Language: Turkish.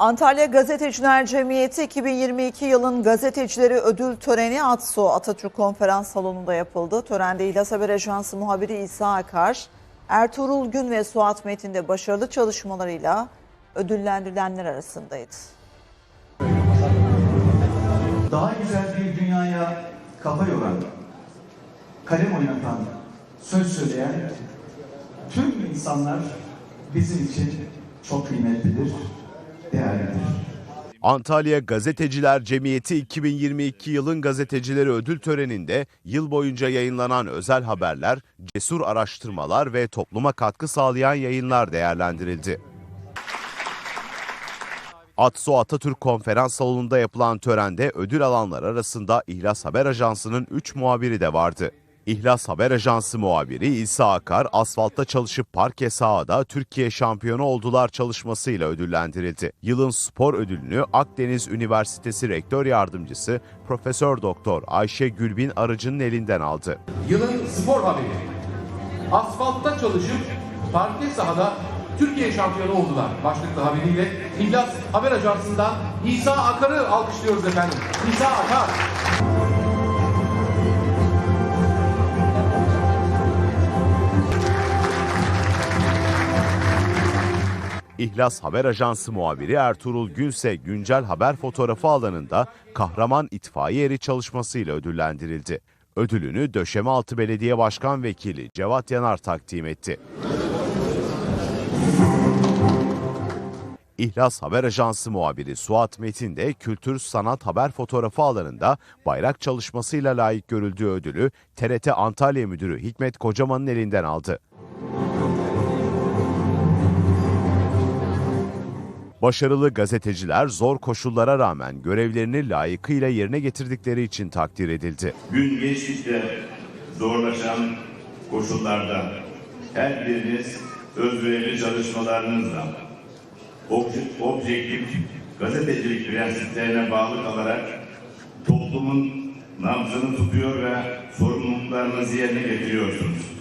Antalya Gazeteciler Cemiyeti 2022 yılın gazetecileri ödül töreni ATSO Atatürk Konferans Salonu'nda yapıldı. Törende İhlas Haber Ajansı muhabiri İsa Akar, Ertuğrul Gün ve Suat Metin'de başarılı çalışmalarıyla ödüllendirilenler arasındaydı. daha güzel bir dünyaya kafa yoran, kalem oynatan, söz söyleyen tüm insanlar bizim için çok kıymetlidir, değerlidir. Antalya Gazeteciler Cemiyeti 2022 yılın gazetecileri ödül töreninde yıl boyunca yayınlanan özel haberler, cesur araştırmalar ve topluma katkı sağlayan yayınlar değerlendirildi. ATSO Atatürk Konferans Salonu'nda yapılan törende ödül alanlar arasında İhlas Haber Ajansı'nın 3 muhabiri de vardı. İhlas Haber Ajansı muhabiri İsa Akar, asfaltta çalışıp parke sahada Türkiye şampiyonu oldular çalışmasıyla ödüllendirildi. Yılın spor ödülünü Akdeniz Üniversitesi Rektör Yardımcısı Profesör Doktor Ayşe Gülbin Arıcı'nın elinden aldı. Yılın spor haberi. Asfaltta çalışıp parke sahada Türkiye şampiyonu oldular. Başlıklı haberiyle İhlas Haber Ajansı'ndan İsa Akar'ı alkışlıyoruz efendim. İsa Akar. İhlas Haber Ajansı muhabiri Ertuğrul Günse güncel haber fotoğrafı alanında kahraman itfaiye eri çalışmasıyla ödüllendirildi. Ödülünü Döşemealtı Belediye Başkan Vekili Cevat Yanar takdim etti. İhlas Haber Ajansı muhabiri Suat Metin de kültür sanat haber fotoğrafı alanında bayrak çalışmasıyla layık görüldüğü ödülü TRT Antalya Müdürü Hikmet Kocaman'ın elinden aldı. Başarılı gazeteciler zor koşullara rağmen görevlerini layıkıyla yerine getirdikleri için takdir edildi. Gün geçtikçe zorlaşan koşullarda her biriniz özverili çalışmalarınızla obje- objektif gazetecilik prensiplerine bağlı kalarak toplumun nabzını tutuyor ve sorumluluklarınızı yerine getiriyorsunuz.